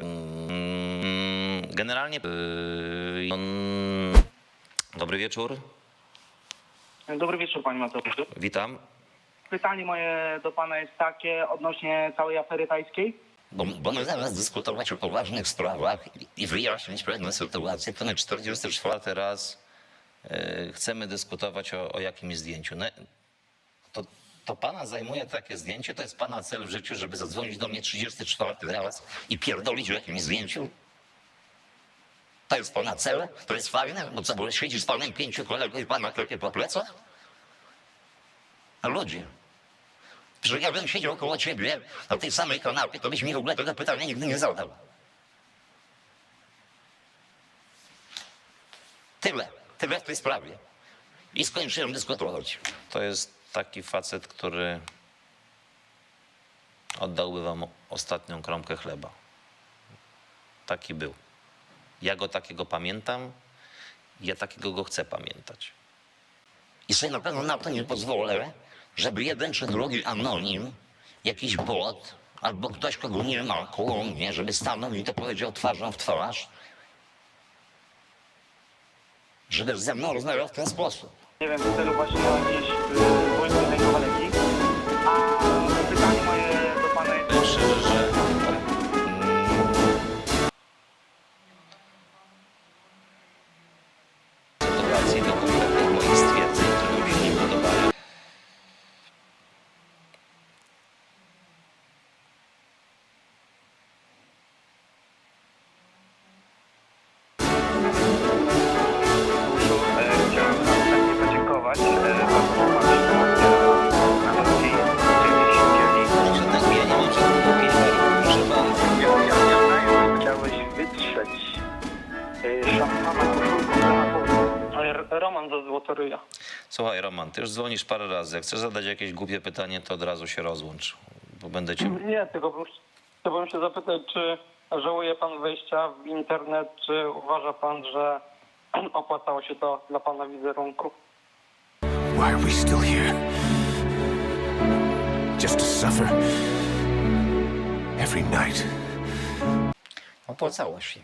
mm, Generalnie. yy, Dobry wieczór, Dobry wieczór Panie Mateuszu. witam. Pytanie moje do Pana jest takie odnośnie całej afery tajskiej. Bo, bo my zamiast dyskutować o poważnych sprawach i- wyjaśnić pewne sytuacje, to na 44 A teraz yy, chcemy dyskutować o, o jakimś zdjęciu. To, pana zajmuje takie zdjęcie, to jest pana cel w życiu, żeby zadzwonić do mnie 34 raz i pierdolić o jakimś zdjęciu? To jest pana cel? To jest fajne? Bo co, bo siedzisz z panem pięciu kolegów i pana klepie po plecach? A ludzie, że ja bym siedział koło ciebie na tej samej kanapie, to byś mi w ogóle tego pytania nigdy nie zadał. Tyle. Tyle w tej sprawie. I skończyłem dyskutować. To jest taki facet, który oddałby wam ostatnią kromkę chleba. Taki był. Ja go takiego pamiętam, ja takiego go chcę pamiętać. I sobie na pewno na to nie pozwolę, żeby jeden czy drugi anonim, jakiś bot, albo ktoś, kogo nie ma koło mnie, żeby stanął i to powiedział twarzą w twarz, żeby ze mną rozmawiał w ten sposób. Nie wiem, w celu właśnie jakieś Roman ze Złotoryja. Słuchaj Roman, ty już dzwonisz parę razy. Jak chcesz zadać jakieś głupie pytanie, to od razu się rozłącz, bo będę cię... Nie, tylko bym, chciałbym się zapytać, czy żałuje pan wejścia w internet, czy uważa pan, że opłacało się to dla pana wizerunku? Why are we still here? Just to suffer? Every night. Opłacało się.